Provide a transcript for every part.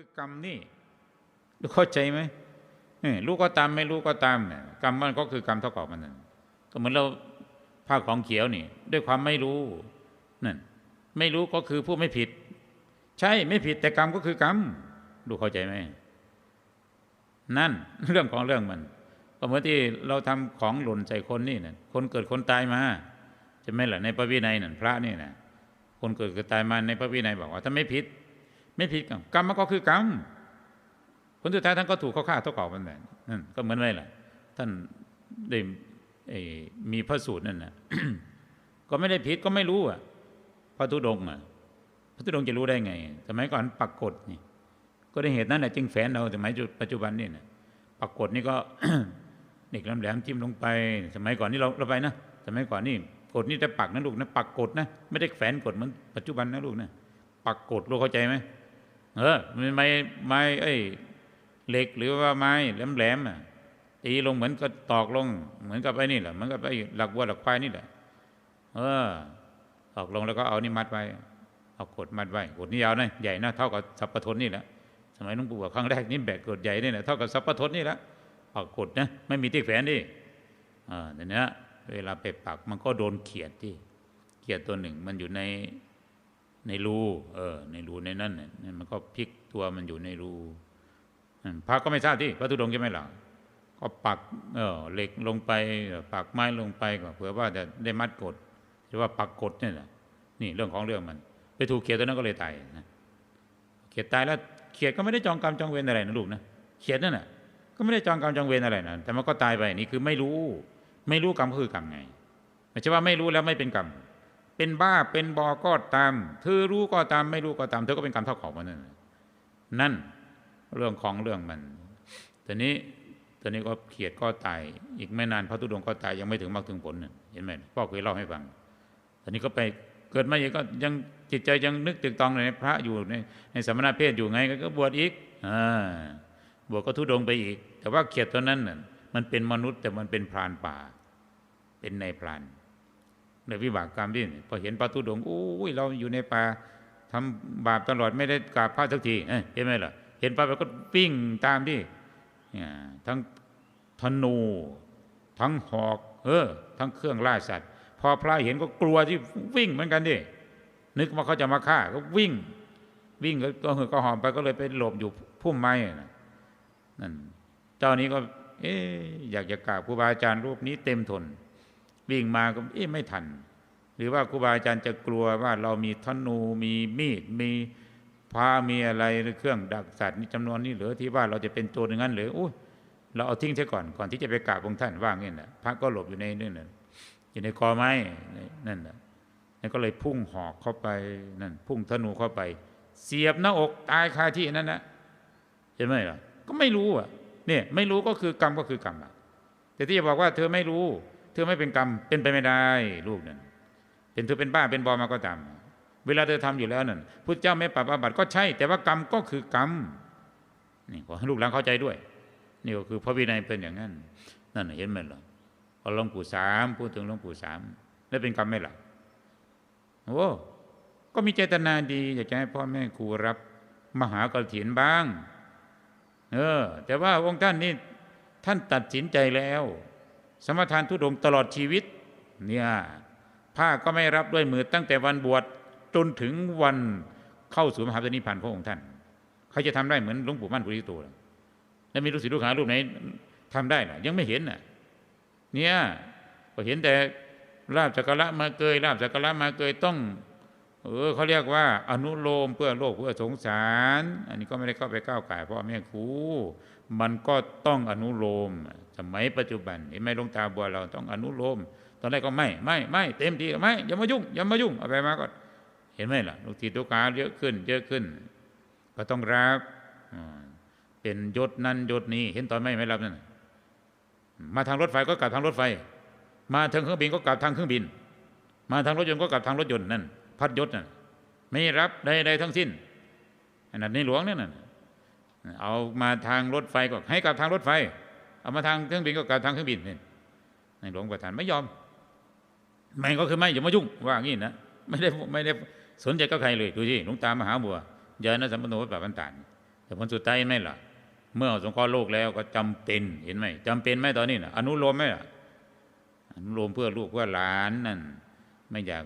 คือกรรมนี่ดูเข้าใจไหมรู้ก็ตามไม่รู้ก็ตามเนี่ยกรรมมันก็คือกรรมเท่ากับมันนั่นก็เหมือนเราผ้าของเขียวนี่ ด้วยความไม่รู้นั่นไม่รู้ก็คือผู้ไม่ผิด ใช่ไม่ผิดแต่กรรมก็คือกรรมดูเข้าใจไหมนั่นเรื่องของเรื่องมันก็เหมือนที่เราทำของหล่นใส่คนนี่นะคนเกิดคนตายมาใช่ไหมล่ะในพระวินัยนั่นพระนี่นะคนเกิดเกิดตายมาในพระวินัยบอกว่าถ้าไม่ผิด ไม่ผิดกรรมกรรมมันก็คือกรรมผลสุดท้ายท่านก็ถูกเขาฆ่าเท่าเก่ามันแหละนั่นก็เหมือนไรล่ะ ท่านได้มีพระสูตรนั่นนะก็ไม่ได้ผิดก็ไม่รู้อะพระธุดงค์อะพระธุดงค์จะรู้ได้ไง สมัยก่อนปักกฎนี่ก็ได้เหตุนั้นแหละจึงแฝนเอาสมัยปัจจุบันนี่นะปักกฎนี่ก็เด็กแหลมๆจิ้มลงไป สมัยก่อนนี่เราเราไปนะสมัยก่อนนี่กฎนี่จะปักนะลูกนะปักกฎนะไม่ได้แฝนกฎเหมือนปัจจุบันนะลูกนะปักกฎลูกเข้าใจไหม เออมันไม้ไม้เอ้ยเหล็กหรือว่าไม้แหลมๆอะตีลงเหมือนกับตอกลง เหมือนกับไอ้นี่แหละเหมือนกับไอ้หลักวัวหลักควายนี่แหละ เออตอกลงแล้วก็เอานี่มัดไว้ เอากดมัดไว้กดนี่ยาวนะใหญ่นะเท่ากับสัพพทนนี่แหละสมัยหลวงปู่ครั้งแรกนี่แบกกดใหญ่นี่แหละเท่ากับสัพพทนนี่แหละปักกดนะไม่มีที่แฝนดิอ่าเดี๋ยวนี้เวลาไปปักมันก็โดนเขียดที่เขียดตัวหนึ่งมันอยู่ใน ในรูเออ ในรูในนั่นเนี่ยมันก็พลิกตัวมันอยู่ในรูพระก็ไม่ทราบที่พระธุดงค์ใช่ไหมล่ะก็ปักเออเหล็กลงไปปักไม้ลงไปก็เผื่อว่าจะได้มัดกดหรือว่าปักกดเนี่ยแหละนี่เรื่องของเรื่องมัน ไปถูกเขียดตัวนั้นก็เลยตายนะเขียดตายแล้วเขียดก็ไม่ได้จองกรรมจองเวรอะไรนะลูกนะเขียดนั่นน่ะก็ไม่ได้จองกรรมจองเวรอะไรนะแต่มันก็ตายไปนี่คือไม่รู้ ไม่รู้กรรมก็คือกรรมไงไม่ใช่ว่าไม่รู้แล้วไม่เป็นกรรม เป็นบ้าเป็นบอก็ตาม เธอรู้ก็ตามไม่รู้ก็ตาม เธอก็เป็นกรรมเท่าของมันนั่นนั่นเรื่องของเรื่องมันตอนนี้ตอนนี้ก็เขียดก็ตาย อีกไม่นานพระธุดงก็ตายยังไม่ถึงมรรคถึงผลเห็นไหมพ่อเคยเล่าให้ฟังตอนนี้ก็ไปเกิดมาอีกก็ยังจิตใจยังนึกตึกตองในพระอยู่ในในสมณเพศอยู่ไงก็บวชอีกอบวชก็ทุดงไปอีก แต่ว่าเขียดตัวนั้นน่ะมันเป็นมนุษย์แต่มันเป็นพรานป่า เป็นในพราน ในวิบากกรรมที่พอเห็นพระธุดงค์อุ้ยเราอยู่ในป่าทำบาปตลอดไม่ได้กราบพระสักทีเห็นไหมล่ะ เห็นพระไปก็วิ่งตามที่ทั้งธนู ทั้งหอก เออ ทั้งเครื่องล่าสัตว์ พอพระเห็นก็กลัวที่วิ่งเหมือนกันดินึกว่าเขาจะมาฆ่าก็วิ่ง วิ่งก็เหือก็หอมไปก็เลยไปหลบอยู่พุ่มไม้นั่นเจ้านี้ก็ เอ๊อยากจะกราบครูบาอาจารย์รูปนี้เต็มทน วิ่งมาก็เอ๊ะไม่ทัน หรือว่าครูบาอาจารย์จะกลัวว่าเรามีธนูมีมีดมีพามีอะไรเครื่องดักสัตว์นี่จำนวนนี้เหรือที่ว่าเราจะเป็นโจรอย่างนั้นหรืออุ้ยเราเอาทิ้งเสียก่อนก่อนที่จะไปกราบองค์ท่านว่างี้นะพระก็หลบอยู่ในนี่นะอยู่ในกอไม้นั่นนะนั่นก็เลยพุ่งหอกเข้าไปนั่นพุ่งธนูเข้าไป เสียบหน้าอกตายคาที่นั่นนะเห็นไหมล่ะก็ไม่รู้อะเนี่ยไม่รู้ก็คือกรรมก็คือกรรมอะแต่ที่จะบอกว่าเธอไม่รู้ ธอไม่เป็นกรรมเป็นไปไม่ได้ลูกนั่นเป็นเธอเป็นบ้าเป็นบอมาก็ตาม เวลาเธอทำอยู่แล้วนั่นพุทธเจ้าไม่ปรับอาบัติก็ใช่ แต่ว่ากรรมก็คือกรรมนี่ขอให้ลูกหลานเข้าใจด้วย นี่ก็คือพระวินัยเป็นอย่างนั้น นั่นเห็นไหมล่ะพอหลวงปู่สามพูดถึงหลวงปู่สามแล้วเป็นกรรมไหมล่ะโอ้ก็มีเจตนาดี อยากจะให้พ่อแม่ครูรับมหากรถินบ้าง เออ แต่ว่าองค์ท่านนี่ท่านตัดสินใจแล้ว สมทานทุดงตลอดชีวิตเนี่ยผ้าก็ไม่รับด้วยมือตั้งแต่วันบวชจนถึงวันเข้าสู่มหาปณิพันธ์พระองค์ท่าน เขาจะทำได้เหมือนหลวงปู่มั่นปุริโตแล้วมีลูกศิษย์ลูกหารูปไหนทำได้ล่ะยังไม่เห็นน่ะเนี่ยก็เห็นแต่ลาบจักระมาเกยลาบจักระมาเกยต้อง เออเขาเรียกว่า อนุโลมเพื่อโลกเพื่อสงสาร อันนี้ก็ไม่ได้เข้าไปก้าวไก่พ่อแม่ครูมันก็ต้องอนุโลม สมัยปัจจุบันเห็นไหมลงตาบัวเราต้องอนุโลม ตอนแรกก็ไม่ไม่ไม่เต็มที่ไม่อย่ามายุ่งอย่ามายุ่งเอาไปมาก็เห็นไหมล่ะลูกศิษย์ลูกหาเยอะขึ้น เยอะขึ้น ก็ต้องรับเป็นยศนั้นยศนี้ เห็นตอนไม่ไม่รับนั่นมาทางรถไฟก็กลับทางรถไฟ มาทางเครื่องบินก็กลับทางเครื่องบิน มาทางรถยนต์ก็กลับทางรถยนต์นั่น พัดยศนั่นไม่รับใดๆทั้งสิ้นอันนั้นในหลวงเนี่ยนั่นเอามาทางรถไฟก็ให้กลับทางรถไฟ เอามาทางเครื่องบินก็กลับทางเครื่องบินนี่ในหลวงประธานไม่ยอมไม่ก็คือไม่อย่ามายุ่งว่างี้นะไม่ได้ไม่ได้สนใจกับใครเลยดูสิหลวงตามหาบัวยานสัมปโนวัดป่าบันตานแต่ผลสุดท้ายเห็นไหมล่ะเมื่อสงเคราะห์โลกแล้วก็จำเป็นเห็นไหมจำเป็นไหมตอนนี้นะอนุโลมไหมล่ะอนุโลมเพื่อลูกเพื่อหลานนั่นไม่อยาก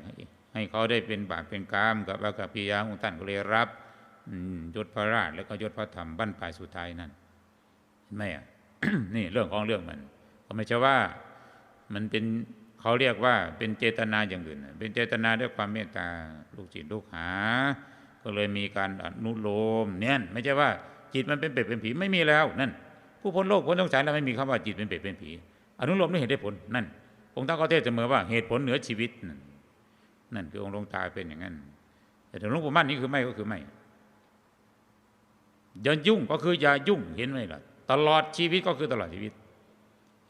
ให้เขาได้เป็นบาปเป็นกรรมกับอากับปิยาของท่านก็เลยรับยศพระราชแล้วก็ยศพระธรรมบั้นปลายสุดท้ายนั่นเห็นไหมอะนี่เรื่องของเรื่องมันก็ไม่ใช่ว่ามันเป็นเขาเรียกว่าเป็นเจตนาอย่างอื่น เป็นเจตนาด้วยความเมตตาลูกจิตลูกหา ก็เลยมีการอนุโลมเนี่ยไม่ใช่ว่าจิตมันเป็นเป็ดเป็นผีไม่มีแล้วนั่น ผู้พ้นโลกพ้นสงสารแล้วไม่มีคำว่าจิตเป็นเป็ดเป็นผี อนุโลมด้วยเหตุได้ผลนั่นองค์ท่านก็เทศเสมอว่าเหตุผลเหนือชีวิตนั่น นั่นคือองค์หลวงตาเป็นอย่างนั้น แต่หลวงปู่มั่นนี่คือไม่ก็คือไม่อย่ายุ่งก็คืออย่ายุ่งเห็นไหมล่ะ ตลอดชีวิตก็คือตลอดชีวิต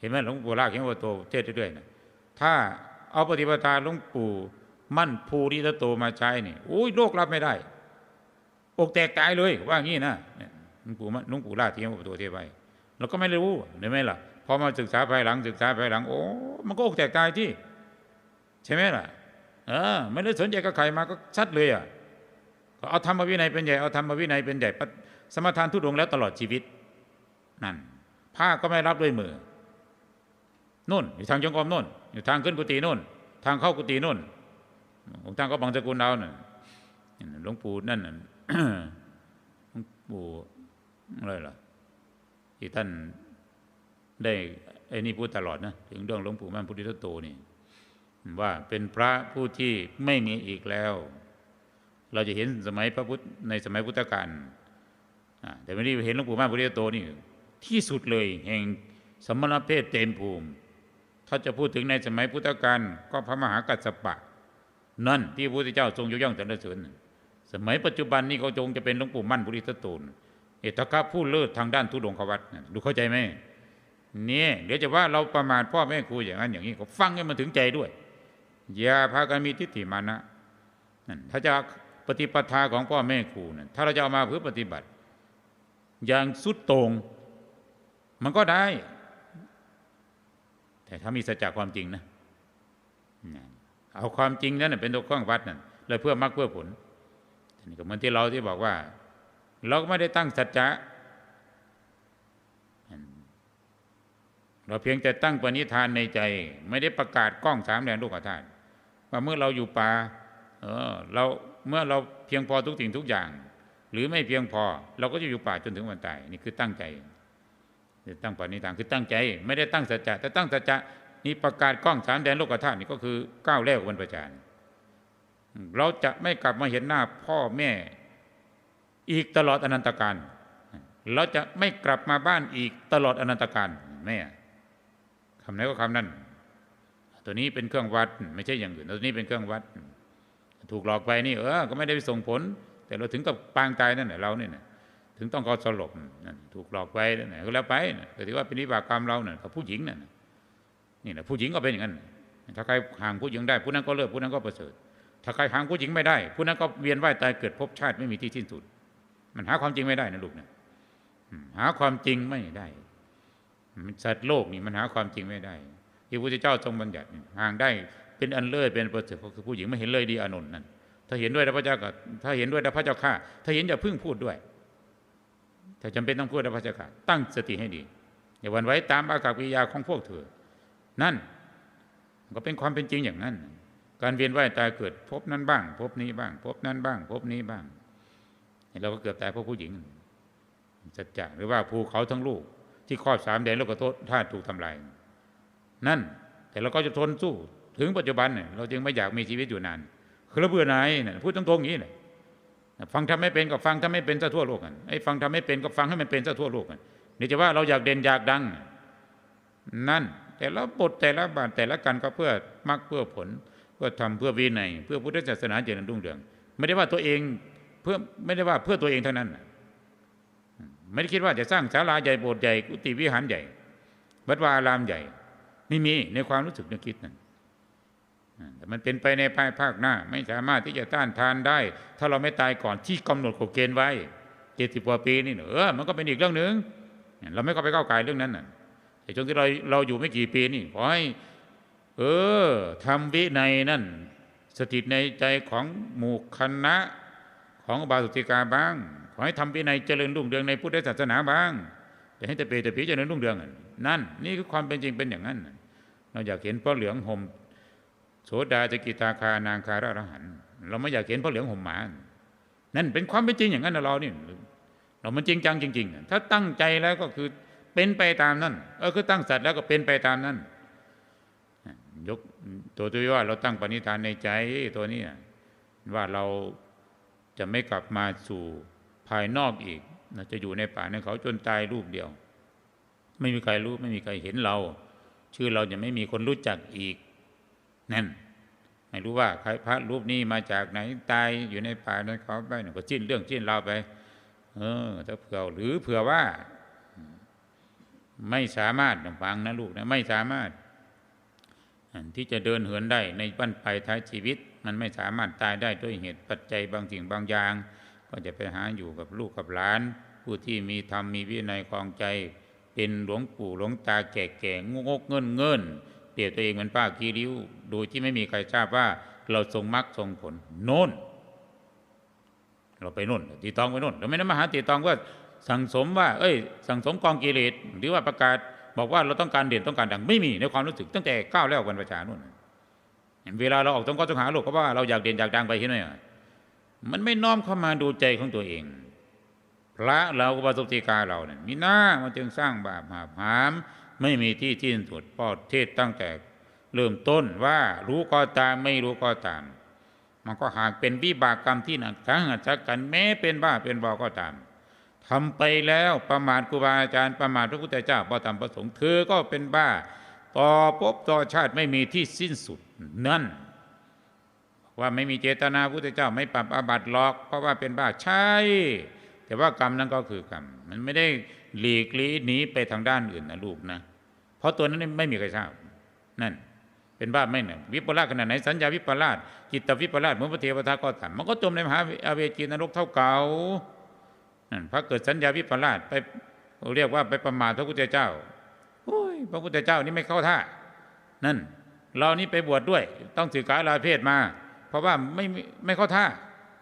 เห็นไหมหลวงปู่ลากเห็นว่าโตเทศน์ด้วยนะถ้าเอาปฏิปทาหลวงปู่มั่นภูริทัตโตมาใช้นี่โอ้ยโลกรับไม่ได้ อกแตกตายเลย ว่างี้นะหลวงปู่มั่นหลวงปู่ลาเทียมกับตัวเทพไปเราก็ไม่รู้เห็นไหมล่ะพอมาศึกษาภายหลังศึกษาภายหลัง โอ้มันก็อกแตกตายที่ ใช่ไหมล่ะ เออไม่ได้สนใจกับใครมาก็ชัดเลยอะก็เอาธรรมวินัยเป็นใหญ่เอาธรรมวินัยเป็นใหญ่ปะสมทานทุดงแล้วตลอดชีวิตนั่นผ้าก็ไม่รับด้วยมือนู่นอยู่ทางจงกรมนู่นอยู่ทางขึ้นกุฏินู่น ทางเข้ากุฏินู่นองค์ท่านก็บังสกุลเราน่ะหลวงปู่นั่นน่หลวงปู่อะไรล่ะที่ท่านได้ไอ้นี่พูดตลอดนะถึงเรื่องหลวงปู่มั่นพุทธิตโตนี่ ว่าเป็นพระผู้ที่ไม่มีอีกแล้ว เราจะเห็นสมัยพระพุทธในสมัยพุทธกาลแต่ไม่ได้เห็นหลวงปู่มั่นพุทธโตนี่ที่สุดเลยแห่งสมณเพศเต็มภูมิ ถ้าจะพูดถึงในสมัยพุทธกาลก็พระมหากัสสปะ นั่นที่พระพุทธเจ้าทรงยกย่องสรรเสริญสมัยปัจจุบันนี้เขาจงจะเป็นหลวงปู่มั่นพุทธิทัตโตนเอตคะผู้เลิศทางด้านทุดงควัตดูเข้าใจไหมเนี่ยเดี๋ยวจะว่าเราประมาทพ่อแม่ครูอย่างนั้นอย่างนี้ก็ฟังให้มันถึงใจด้วย อย่าพากันมีทิฏฐิมานะนั่นถ้าจะปฏิปทาของพ่อแม่ครูนั่นถ้าเราจะเอามาเพื่อปฏิบัติ อย่างสุดต่งมันก็ได้ แต่ถ้ามีสัจจะความจริงนะเอาความจริงนั่นเป็นตัวเครื่องวัดนั่นเลยเพื่อมรรคเพื่อผลนี่ก็เหมือนที่เราที่บอกว่า เราก็ไม่ได้ตั้งสัจจะเราเพียงแต่ตั้งปณิธานในใจ ไม่ได้ประกาศกล้องสามแดนโลกธาตุ ว่าเมื่อเราอยู่ป่าเออเราเมื่อเราเพียงพอทุกสิ่งทุกอย่าง หรือไม่เพียงพอ เราก็จะอยู่ป่าจนถึงวันตายนี่คือตั้งใจตั้งปณิธานคือตั้งใจ ไม่ได้ตั้งสัจจะแต่ตั้งสัจจะนี่ประกาศกล้องสามแดนโลกธาตุนี่ก็คือก้าวแรกวันประจานเราจะไม่กลับมาเห็นหน้าพ่อแม่อีกตลอดอนันตการ เราจะไม่กลับมาบ้านอีกตลอดอนันตการแม่คำไหนก็คำนั้น ตัวนี้เป็นเครื่องวัดไม่ใช่อย่างอื่นตัวนี้เป็นเครื่องวัด ถูกหลอกไปนี่เออก็ไม่ได้ไปส่งผล แต่เราถึงกับปางตายนั่นแหละเราเนี่ยนะถึงต้องเขาสลบนั่นถูกหลอกไปนั่นแหละก็แล้วไปแต่ถือว่าเป็นวิบากกรรมเราเนี่ยกับผู้หญิงนั่นนี่แหละผู้หญิงก็เป็นอย่างนั้นถ้าใครห่างผู้หญิงได้ผู้นั้นก็เลิกผู้นั้นก็ประเสริฐ ถ้าใครห่างผู้หญิงไม่ได้ ผู้นั้นก็เวียนว่ายตายเกิดภพชาติไม่มีที่สิ้นสุด มันหาความจริงไม่ได้นะลูกนะหาความจริงไม่ได้สัตว์โลกนี่มันหาความจริงไม่ได้ ที่พระพุทธเจ้าทรงบัญญัติห่างได้เป็นอันเลิศเป็นประเสริฐคือผู้หญิงไม่เห็นเลยดีอานนนั่นถ้าเห็นด้วยพระเจ้าก็ถ้าเห็นด้วยพระเจ้าข้าถ้าเห็นอย่าพึ่งพูดด้วย ถ้าจำเป็นต้องพูดพระเจ้าข้าตั้งสติให้ดีอย่าวันไว้ตามอากาศวิยาของพวกเธอ นั่นก็เป็นความเป็นจริงอย่างนั้น การเวียนว่ายตายเกิดพบนั้นบ้าง พบนี้บ้าง พบนั้นบ้าง พบนี้บ้างเราก็เกือบตายเพราะผู้หญิงสัจจะหรือว่าภูเขาทั้งลูก ที่ครอบสามแดนโลกโทษธาตุถูกทำลาย นั่น แต่เราก็จะทนสู้ ถึงปัจจุบันเนี่ยเราจึงไม่อยากมีชีวิตอยู่นานคือเราเบื่อหน่ายเนี่ยพูดตรงๆอย่างนี้เลยฟังทำไม่เป็นก็ฟังทำไม่เป็นซะทั่วโลกกันไอ้ฟังทำไม่เป็นก็ฟังให้มันเป็นซะทั่วโลกกันนี่จะว่าเราอยากเด่นอยากดัง นั่น แต่ละบทแต่ละบาทแต่ละกันก็เพื่อมรรคเพื่อผล เพื่อทำเพื่อวินัยเพื่อพุทธศาสนาเจริญรุ่งเรือง ไม่ได้ว่าตัวเองเพื่อไม่ได้ว่าเพื่อตัวเองเท่านั้นไม่ได้คิดว่าจะสร้างศาลาใหญ่โบสถ์ใหญ่กุฏิวิหารใหญ่วัดวาอารามใหญ่ ไม่มีในความรู้สึกนึกคิดนั้นแต่มันเป็นไปในภายภาคหน้า ไม่สามารถที่จะต้านทานได้ ถ้าเราไม่ตายก่อนที่กำหนดกฎเกณฑ์ไว้เจ็ดสิบกว่าปีนี่เออมันก็เป็นอีกเรื่องหนึ่งเราไม่ก็ไปก้าวไกลเรื่องนั้นน่ะแต่ช่วงที่เราเราอยู่ไม่กี่ปีนี่ขอให้เออทำวิในนั่น สถิตในใจของหมู่คณะของบาสุติกาบ้าง ขอให้ทำวินัยเจริญรุ่งเรืองในพุทธศาสนาบ้างจะให้แต่เปรตแต่ผีเจริญรุ่งเรืองอะนั่น นี่คือความเป็นจริงเป็นอย่างนั้นนะ เราอยากเห็นพ่อเหลืองห่มโสดาจกิตาคานางคาราอรหันเราไม่อยากเห็นพ่อเหลืองห่มหมานั่นเป็นความเป็นจริงอย่างนั้นเราเนี่ยเรามันจริงจังจริง ๆ ถ้าตั้งใจแล้วก็คือเป็นไปตามนั้นเออคือตั้งสัตว์แล้วก็เป็นไปตามนั้นยกตัวตัวว่าเราตั้งปณิธานในใจตัวนี้ว่าเราจะไม่กลับมาสู่ภายนอกอีกจะอยู่ในป่าในเขาจนตายรูปเดียว ไม่มีใครรู้ไม่มีใครเห็นเรา ชื่อเราจะไม่มีคนรู้จักอีกนั่นไม่รู้ว่าใครพระรูปนี้มาจากไหนตายอยู่ในป่าในเขาไปเนี่ยก็จิ้นเรื่องจิ้นเราไป เออถ้าเผื่อหรือเผื่อว่า ไม่สามารถฟังนะลูกนะไม่สามารถที่จะเดินเหินได้ในบั้นปลายท้ายชีวิต มันไม่สามารถตายได้ด้วยเหตุปัจจัยบางสิ่งบางอย่าง ก็จะไปหาอยู่กับลูกกับหลาน ผู้ที่มีธรรมมีวินัยคลองใจ เป็นหลวงปู่หลวงตาแก่แก่งกเงินเงินเปรียบตัวเองเป็นป้ากีริ้ว โดยที่ไม่มีใครทราบว่าเราทรงมรรคทรงผล โน่น เราไปโน่นตีตองไปโน่นเราไม่ได้มาหาตีตองว่าสั่งสมว่า เอ้ย สั่งสมกองกิเลสหรือว่าประกาศบอกว่าเราต้องการเด่นต้องการดังไม่มีในความรู้สึกตั้งแต่ก้าวแล้ววันประชานู่นเวลาเราออกต้องก็ต้องหาโลกก็ว่าเราอยากเด่นอยากดังไปที่ไหนมันไม่น้อมเข้ามาดูใจของตัวเอง พระเราอุปสมติกาเราเนี่ยมีหน้ามันจึงสร้างบาปหาหามไม่มีที่ที่สุดพ่อเทศตั้งแต่เริ่มต้นว่ารู้ก็ตามไม่รู้ก็ตาม มันก็หากเป็นวิบากกรรมที่หนักทั้งจักกันแม้เป็นบ้าเป็นบอก็ตามทำไปแล้วประมาทครูบาอาจารย์ประมาทพระพุทธเจ้าพอทำประสงค์เธอก็เป็นบ้า ต่อภพต่อชาติไม่มีที่สิ้นสุดนั่น ว่าไม่มีเจตนาพุทธเจ้าไม่ปรับอาบัติหรอก เพราะว่าเป็นบ้าใช่ แต่ว่ากรรมนั้นก็คือกรรม มันไม่ได้หลีกลี่หนีไปทางด้านอื่นนะลูกนะ เพราะตัวนั้นไม่มีใครทราบนั่น เป็นบ้าไม่เนี่ยวิปลาสขนาดไหนสัญญาวิปลาสจิตวิปลาสเหมือนพระเทวทัตก็ตามมันก็จมในมหาอเวจีนรกเท่าเก่านั่นพระเกิดสัญญาวิปลาสไปเรียกว่าไปประมาทพระพุทธเจ้าโอ้ยพระพุทธเจ้านี่ไม่เข้าท่า นั่น เรานี่ไปบวชดด้วย ต้องถือกาลาเพศมา เพราะว่าไม่ไม่เข้าท่า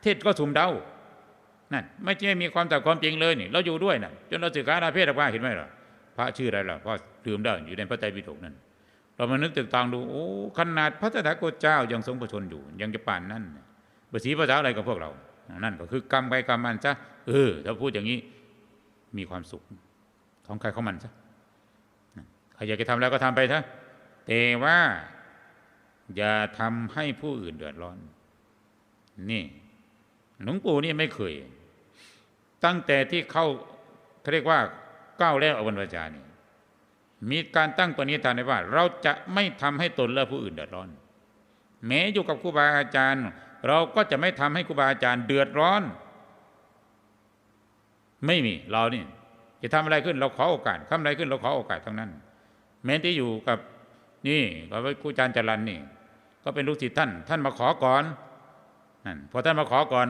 เทศก็สุ่มเดา นั่นไม่ใช่มีความแต่ความจริงเลยนี่เราอยู่ด้วยนะจนเราถือกาลาเพศออกมาเห็นไหมล่ะพระชื่ออะไรล่ะพระลืมได้อยู่ในพระไตรปิฎกนั่นเรามานึกตึกตองดูโอ้ขนาดพระตถาคตเจ้ายังทรงประชนอยู่ ยังจะป่านนั่นภาษีภาษาอะไรกับพวกเรา นั่นก็คือกรรมไปกรรมมันซะเออถ้าพูดอย่างนี้มีความสุขของใครของมันซะใครอยากจะทำแล้วก็ทำไปเถอะแต่ว่าอย่าทำให้ผู้อื่นเดือดร้อน นี่หลวงปู่นี่ไม่เคย ตั้งแต่ที่เข้าเขาเรียกว่าก้าวแล้วอวันวจานี่มีการตั้งปณิธานไว้ว่า เราจะไม่ทำให้ตนและผู้อื่นเดือดร้อน แม้อยู่กับครูบาอาจารย์ เราก็จะไม่ทำให้ครูบาอาจารย์เดือดร้อน ไม่มีเรานี่จะทำอะไรขึ้นเราขอโอกาสทำอะไรขึ้นเราขอโอกาสทั้งนั้น แม้ที่อยู่กับนี่กับครูอาจารย์จรันนี่ ก็เป็นลูกศิษย์ท่าน ท่านมาขอก่อนนั่นพอท่านมาขอก่อน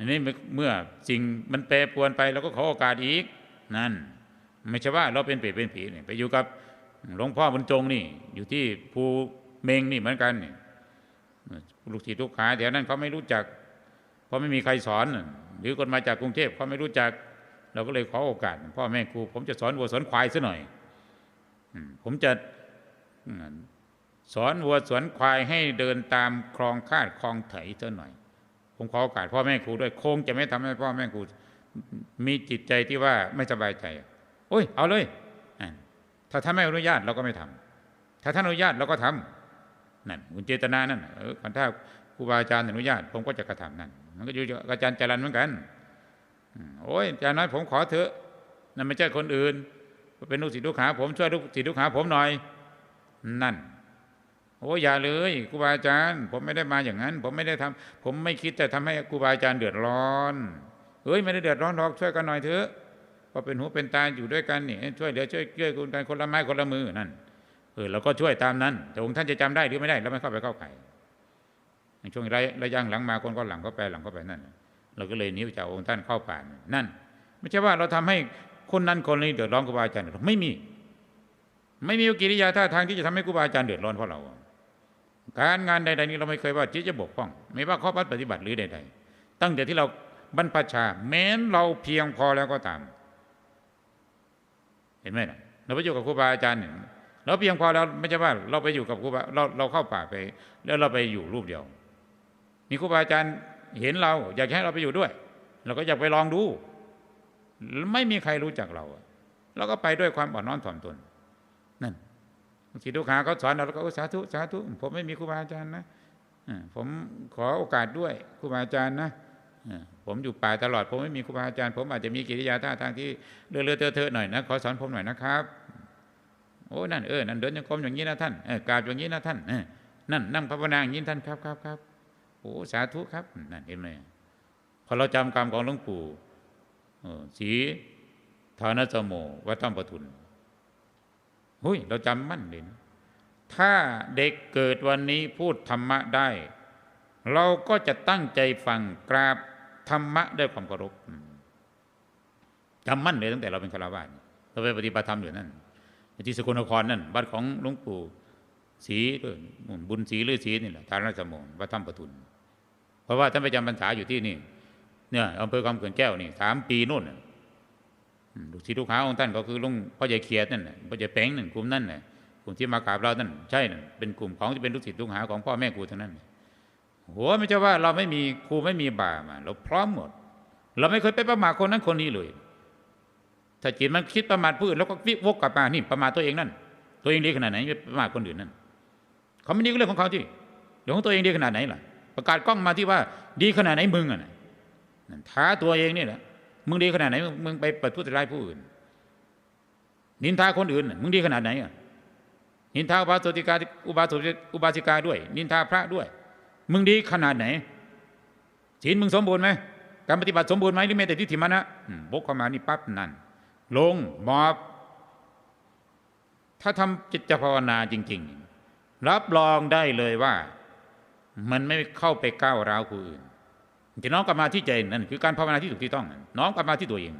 อันนี้เมื่อสิ่งมันแปรปวนไปเราก็ขอโอกาสอีกนั่น ไม่ใช่ว่าเราเป็นเปรตเป็นผีนี่ไปอยู่กับหลวงพ่อบรรจงนี่ อยู่ที่ภูเมงนี่เหมือนกันนี่ลูกศิษย์ลูกหาแถวนั้นเขาไม่รู้จัก เพราะไม่มีใครสอน หรือคนมาจากกรุงเทพเขาไม่รู้จัก เราก็เลยขอโอกาส พ่อแม่ครู ผมจะสอนวัวสอนควายซะหน่อยผมจะสอนวัวสอนควายให้เดินตามคลองคาดคลองไถซะหน่อย ผมขอโอกาสพ่อแม่ครูด้วยคงจะไม่ทำให้พ่อแม่ครูมีจิตใจที่ว่าไม่สบายใจโอ้ย เอาเลย ถ้าท่านไม่อนุญาตเราก็ไม่ทำถ้าท่านอนุญาตเราก็ทำนั่นคุณเจตนานั่นเออถ้าครูบาอาจารย์อนุญาต ผมก็จะกระทำนั่นมันก็อยู่กับอาจารย์จรันเหมือนกันโอ้ยอาจารย์น้อยผมขอเถอะนั่นไม่ใช่คนอื่น เป็นลูกศิษย์ลูกหาผมช่วยลูกศิษย์ลูกหาผมหน่อย นั่น โอ้อย่าเลยครูบาอาจารย์ ผมไม่ได้มาอย่างนั้น ผมไม่ได้ทำผมไม่คิดจะทำให้ครูบาอาจารย์เดือดร้อนเฮ้ยไม่ได้เดือดร้อนหรอกช่วยกันหน่อยเถอะพอเป็นหูเป็นตาอยู่ด้วยกันนี่ช่วยเหลือช่วยเกื้อกูลกันคนละไม้คนละมือนั่นเออเราก็ช่วยตามนั้น แต่องค์ท่านจะจำได้หรือไม่ได้เราไม่เข้าไปเข้าไข่ในช่วงระยะระยะหลังมาคนก็หลังก็ไปหลังก็ไปนั่นเราก็เลยนิ้วจากองค์ท่านเข้าป่านนั่น ไม่ใช่ว่าเราทำให้คนนั้นคนนี้เดือดร้อนครูบาอาจารย์ไม่มี ไม่มีกิริยาท่าทางที่จะทำให้ครูบาอาจารย์เดือดร้อนเพราะเรา การงานใด ๆ นี้เราไม่เคยว่าที่จะบกพร่อง ไม่ว่าข้อปฏิบัติหรือใด ๆ ตั้งแต่ที่เราบรรพชา แม้นเราเพียงพอแล้วก็ตาม เห็นไหมนะเราไปอยู่กับครูบาอาจารย์เนี่ยเราเพียงพอแล้วไม่ใช่ว่าเราไปอยู่กับครูบาเราเราเข้าป่าไป แล้วเราไปอยู่รูปเดียว มีครูบาอาจารย์เห็นเรา อยากให้เราไปอยู่ด้วย เราก็อยากไปลองดู ไม่มีใครรู้จักเราเราก็ไปด้วยความอ่อนน้อมถ่อมตนนั่น บางทีลูกค้าเขาสอนเราเราก็สาธุสาธุผมไม่มีครูบาอาจารย์นะผมขอโอกาสด้วยครูบาอาจารย์นะผมอยู่ป่าตลอด ผมไม่มีครูบาอาจารย์ ผมอาจจะมีกิริยาท่าทางที่เลื่อะเทอะเทอะหน่อยนะขอสอนผมหน่อยนะครับโอ้นั่นเออนั่นเดินยังกรมอย่างนี้นะท่านเออกราบอย่างนี้นะท่านเออนั่นนั่งภาวนาอย่างนี้ท่านครับครับครับโอ้สาธุครับนั่นเห็นไหมพอเราจำกรรมของหลวงปู่สีทานสโมวัดถ้ำปทุน หุยเราจำมั่นเลยนะถ้าเด็กเกิดวันนี้พูดธรรมะได้ เราก็จะตั้งใจฟังกราบธรรมะด้วยความเคารพจำมั่นเลยตั้งแต่เราเป็นฆราวาสเราไปปฏิบัติธรรมอยู่นั่นที่สกลนครนั่นบ้านของหลวงปู่ศรีบุญศรีหรือศรีนี่แหละทานรัศมงวัดถ้ำปทุน เพราะว่าท่านไปจำพรรษาอยู่ที่นี่เนี่ยอำเภอคำเขื่อนแก้วนี่สามปีนู่นน่ะอืม ลูกศิษย์ลูกหาของท่านก็คือลุงพ่อใหญ่เขียดนั่นน่ะพ่อใหญ่แป้งนั่นกลุ่มนั่นน่ะกลุ่มที่มากราบเรานั่นใช่นั่นเป็นกลุ่มของที่เป็นลูกศิษย์ลูกหาของพ่อแม่ครูทั้งนั้นโหไม่ใช่ว่าเราไม่มีครูไม่มีบามาเราพร้อมหมด เราไม่เคยไปประมาทคนนั้นคนนี้เลย ถ้าจิตมันคิดประมาทผู้อื่นแล้วก็วิวกกลับมานี่ประมาทตัวเองนั่น ตัวเองดีขนาดไหนไปประมาทคนอื่นนั่นเขาไม่ดีก็เรื่องของเขาที่เรื่องของตัวเองดีขนาดไหนล่ะ ประกาศกล้องมาที่ว่าดีขนาดไหนมึงอะนะนั่นท้าตัวเองนี่แหละ มึงดีขนาดไหนมึงไปเปิดทุจริตผู้อื่น นินทาคนอื่น มึงดีขนาดไหนอะนินทาอุบาสติกาอุบาสอุบาสิกาด้วย นินทาพระด้วย มึงดีขนาดไหนศีลมึงสมบูรณ์ไหมการปฏิบัติสมบูรณ์ไหมหรือแม้แต่ทิฏฐิมานะบกเข้ามานี่ปั๊บนั่นลงมอบถ้าทำจิตภาวนาจริง ๆ รับรองได้เลยว่า มันไม่เข้าไปก้าวร้าวผู้อื่น จะน้อมกลับมาที่ใจนั่นคือการภาวนาที่ถูกที่ต้อง น้อมกลับมาที่ตัวเอง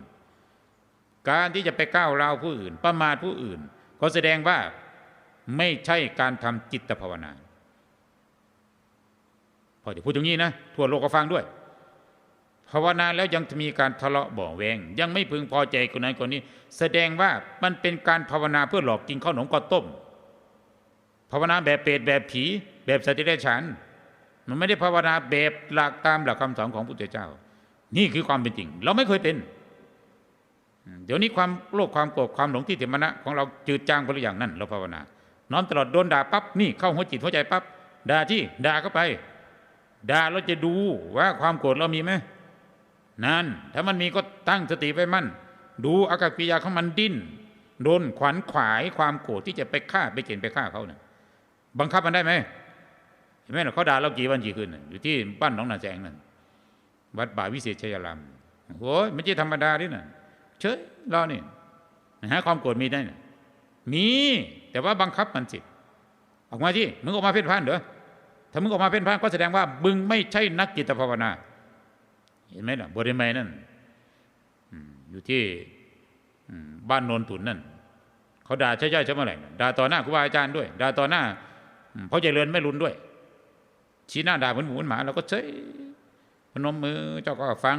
การที่จะไปก้าวราวผู้อื่น ประมาทผู้อื่น ก็แสดงว่าไม่ใช่การทำจิตภาวนา พอจะพูดตรงนี้นะทั่วโลกก็ฟังด้วย ภาวนาแล้วยังมีการทะเลาะบ่อแวง ยังไม่พึงพอใจคนนั้นคนนี้ แสดงว่ามันเป็นการภาวนาเพื่อหลอกกินข้าวหนมข้าวต้ม ภาวนาแบบเปรตแบบผี แบบสติเดชาน มันไม่ได้ภาวนาแบบหลักตามหลักคำสอนของพระพุทธเจ้า นี่คือความเป็นจริง เราไม่เคยเป็น เดี๋ยวนี้ความโลภความโกรธความหลงที่เถมนะของเราจืดจางไปหรืออย่างนั้น เราภาวนาน้อมตลอดโดนด่าปั๊บนี่เข้าหัวจิตหัวใจปั๊บด่าที่ด่าเข้าไปด่าเราจะดูว่าความโกรธเรามีไหมนั่นถ้ามันมีก็ตั้งสติไว้มั่น ดูอากับกิริยาของมันดิ้นโดนขวัญขวายความโกรธที่จะไปฆ่าไปเกณฑ์ไปฆ่าเขาเนี่ยบังคับมันได้ไหม เห็นไหมล่ะเขาด่าเรากี่วันกี่คืนอยู่ที่บ้านหนองนาแสงนั่นวัดป่าวิเศษชัยรามโอ้ยไม่ใช่ธรรมดาดิน่ะ เฉยเรานี่หาความโกรธมีได้น่ะมีแต่ว่าบังคับมันสิออกมาที่มึงออกมาเพ่นพ่านเด้อถ้ามึงออกมาเพ่นพ่านก็แสดงว่ามึงไม่ใช่นักจิตภาวนา เห็นไหมล่ะบริเมนั่นอยู่ที่บ้านโนนตุนนั่นเขาด่าใช่ใช่ใช่เมื่อไหร่ด่าต่อหน้าครูบาอาจารย์ด้วยด่าต่อหน้าอืมพ่เจริญไม่รุนด้วย ชี้หน้าด่าเหมือนหมูเหมือนหมาเราก็เฉยพนมมือเจ้าก็ฟัง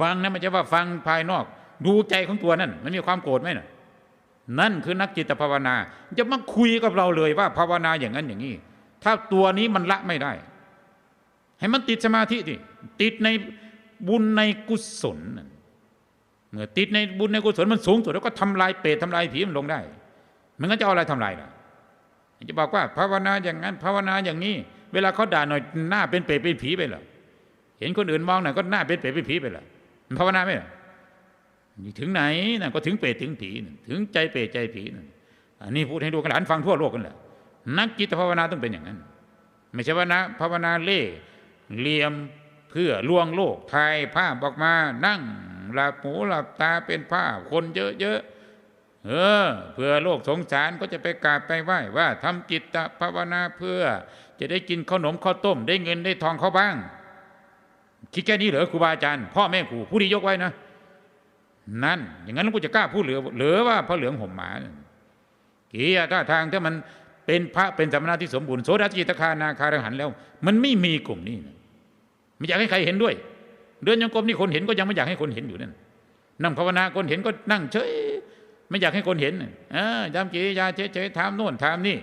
ฟังนะม่ใช่ว่าฟังภายนอก ดูใจของตัวนั่นมันมีความโกรธไหมน่ะนั่นคือนักจิตภาวนา จะมาคุยกับเราเลยว่าภาวนาอย่างนั้นอย่างนี้ ถ้าตัวนี้มันละไม่ได้ ให้มันติดสมาธิดิติดในบุญในกุศลเมื่อติดในบุญในกุศลมันสูงสุดแล้วก็ทำลายเปรตทำลายผีมันลงได้มันก็จะเอาอะไรทำลายล่ะจะบอกว่าภาวนาอย่างนั้นภาวนาอย่างนี้ เวลาเขาด่าหน่อยหน้าเป็นเปรตเป็นผีไปเหรอเห็นคนอื่นมองหน่อยก็หน้าเป็นเปรตเป็นผีไปเหรอมันภาวนาไหมนี่ถึงไหนนะก็ถึงเปรตถึงผีถึงใจเปรตใจผีนั่นอันนี้พูดให้ดูกันหลานฟังทั่วโลกกันแหละนักจิตภาวนาต้องเป็นอย่างนั้น ไม่ใช่ว่านะภาวนาเล่เหลี่ยมเพื่อลวงโลกถ่ายภาพออกมานั่งหลับหูหลับตาเป็นภาพคนเยอะๆ เออเพื่อโลกสงสารก็จะไปกราบไปไหว้ว่าทำจิตภาวนาเพื่อ จะได้กินขนมข้าวต้ม ได้เงินได้ทองเขาบ้าง คิดแค่นี้เหรอครูบาอาจารย์พ่อแม่ครูผู้ที่ยกไว้นะ นั่น อย่างนั้นหลวงปู่จะกล้าพูดเหรือหรือว่าพระเหลืองห่มหมานั่นกิริยท่าทางถ้ามันเป็นพระเป็นสมณะที่สมบูรณ์โสดาจิตคานาคารหันแล้ว มันไม่มีกลุ่มนี้นะไม่อยากให้ใครเห็นด้วย เดินยังกรมนี่คนเห็นก็ยังไม่อยากให้คนเห็นอยู่นั่นนั่งภาวนาคนเห็นก็นั่งเฉย ไม่อยากให้คนเห็นน่ะเออยำกิริยาเฉยๆถามโน่นถามนี่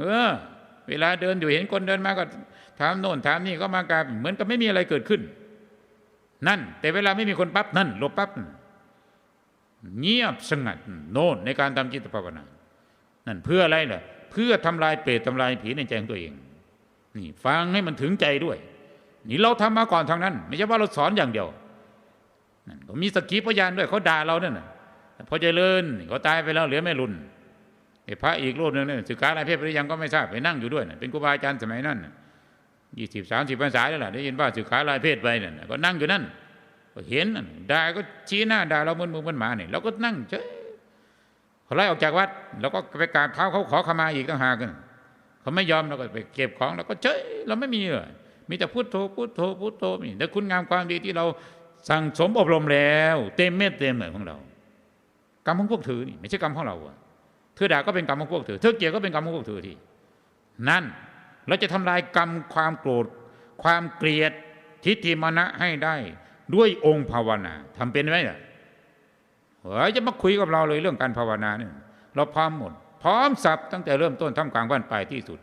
เออ เวลาเดินอยู่เห็นคนเดินมาก็ถามโน่นถามนี่ก็มากลายเหมือนกับไม่มีอะไรเกิดขึ้น นั่น แต่เวลาไม่มีคนปั๊บนั่นหลบปั๊บเงียบสงัดโน่นในการทำจิตภาวนานั่นเพื่ออะไรล่ะ เพื่อทำลายเปรตทำลายผีในใจของตัวเอง นี่ฟังให้มันถึงใจด้วย นี่เราทำมาก่อนทางนั้น ไม่ใช่ว่าเราสอนอย่างเดียวนั่นก็มีสกีพยานด้วยเขาด่าเราเนี่ยนะ พอเจริญเขาตายไปแล้วเหลือแม่รุนไอ้พระอีกรูปหนึ่งเนี่ยศึกษาอะไรเพศหรือยังก็ไม่ทราบไปนั่งอยู่ด้วยเป็นครูบาอาจารย์สมัยนั้นยี่สิบสามสิบพรรษาแล้วล่ะได้ยินว่าศึกษาอะไรเพศไปเนี่ยก็นั่งอยู่นั่นก็เห็นน่ะด่าก็ชี้หน้าด่าเราเหมือนมือเหมือนหมาเนี่ยเราก็นั่งเฉยเขาไล่ออกจากวัดเราก็ไปกราบเท้าเขาขอขมาอีกต่างหากกันเขาไม่ยอมเราก็ไปเก็บของเราก็เฉยเราไม่มีเลยมีแต่พุทโธพุทโธพุทโธนี่แต่คุณงามความดีที่เราสั่งสมอบรมแล้ว เต็มเม็ดเต็มหน่วยของเรา กรรมของพวกเธอนี่ไม่ใช่กรรมของเราอะเธอด่าก็เป็นกรรมของพวกเธอ เธอเกลียดก็เป็นกรรมของพวกเธอที่ นั่นเราจะทำลายกรรมความโกรธ ความเกลียดทิฏฐิมานะให้ได้ ด้วยองค์ภาวนาทำเป็นไหมล่ะเฮ้ยจะมาคุยกับเราเลยเรื่องการภาวนาเนี่ยเราพร้อมหมด พร้อมสับตั้งแต่เริ่มต้นทำกลางวันปลายที่สุด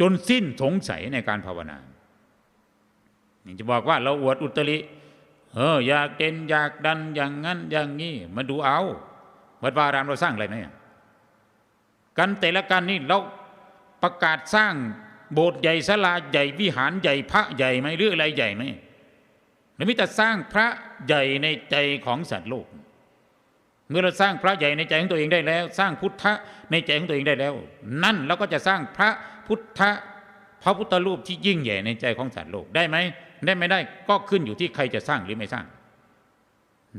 จนสิ้นสงสัยในการภาวนานี่จะบอกว่าเราอวดอุตริเอออยากเด่นอยากดันอย่างนั้นอย่างนี้มาดูเอา วัดวารามเราสร้างอะไรไหมกันแต่ละกันนี่เราประกาศสร้างโบสถ์ใหญ่ศาลาใหญ่วิหารใหญ่พระใหญ่ไหมหรืออะไรใหญ่ไหมหรือมิแต่สร้างพระใหญ่ในใจของสัตว์โลก เมื่อเราสร้างพระใหญ่ในใจของตัวเองได้แล้ว สร้างพุทธะในใจของตัวเองได้แล้ว นั่นเราก็จะสร้างพระพุทธะพระพุทธรูปที่ยิ่งใหญ่ในใจของสัตว์โลกได้ไหมได้ไม่ได้ก็ขึ้นอยู่ที่ใครจะสร้างหรือไม่สร้าง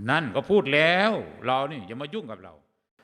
นั่นก็พูดแล้ว เรานี่อย่ามายุ่งกับเรา